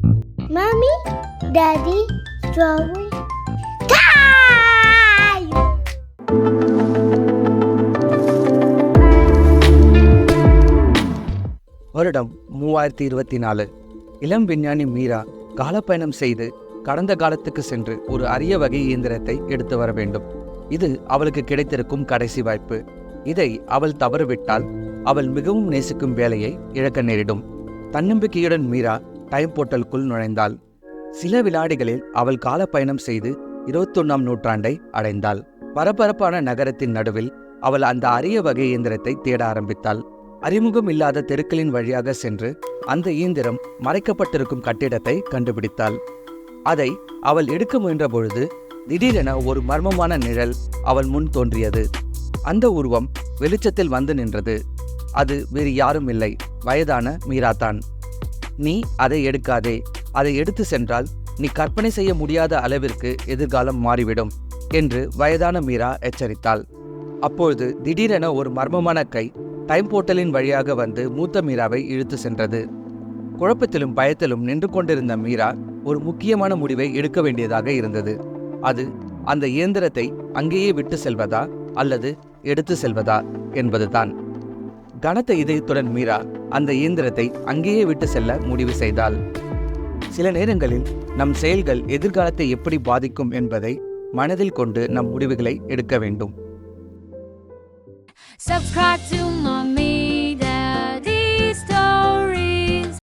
Mommy, Daddy, strawberry. Time! வருடம் மூவாயிரத்தி இருபத்தி நாலு இளம் விஞ்ஞானி மீரா காலப்பயணம் செய்து கடந்த காலத்துக்கு சென்று ஒரு அரிய வகை இயந்திரத்தை எடுத்து வர வேண்டும் இது அவளுக்கு கிடைத்திருக்கும் கடைசி வாய்ப்பு இதை அவள் தவறுவிட்டால் அவள் மிகவும் நேசிக்கும் வேலையை இழக்க நேரிடும் தன்னம்பிக்கையுடன் மீரா டைம் போர்ட்டலுக்குள் நுழைந்தாள். சில வினாடிகளில் அவள் காலப்பயணம் செய்து இருபத்தொன்னாம் நூற்றாண்டை அடைந்தாள். பரபரப்பான நகரத்தின் நடுவில் அவள் அந்த அரிய வகை இயந்திரத்தை தேட ஆரம்பித்தாள். அறிமுகம் இல்லாத தெருக்களின் வழியாக சென்று அந்த இயந்திரம் மறைக்கப்பட்டிருக்கும் கட்டிடத்தை கண்டுபிடித்தாள். அதை அவள் எடுக்க முயன்ற பொழுது திடீரென ஒரு மர்மமான நிழல் அவள் முன் தோன்றியது. அந்த உருவம் வெளிச்சத்தில் வந்து நின்றது. அது வேறு யாரும் இல்லை. வயதான மீராதான். நீ அதை எடுக்காதே. அதை எடுத்து சென்றால் நீ கற்பனை செய்ய முடியாத அளவிற்கு எதிர்காலம் மாறிவிடும் என்று வயதான மீரா எச்சரித்தாள். அப்பொழுது திடீரென ஒரு மர்மமான கை டைம் போர்ட்டலின் வழியாக வந்து மூத்த மீராவை இழுத்து சென்றது. குழப்பத்திலும் பயத்திலும் நின்று கொண்டிருந்த மீரா ஒரு முக்கியமான முடிவை எடுக்க வேண்டியதாக இருந்தது. அது அந்த இயந்திரத்தை அங்கேயே விட்டு செல்வதா அல்லது எடுத்து செல்வதா என்பதுதான். கனத்த இதயத்துடன் மீரா அந்த இயந்திரத்தை அங்கேயே விட்டு செல்ல முடிவு செய்தாள். சில நேரங்களில் நம் செயல்கள் எதிர்காலத்தை எப்படி பாதிக்கும் என்பதை மனதில் கொண்டு நம் முடிவுகளை எடுக்க வேண்டும். Subscribe to my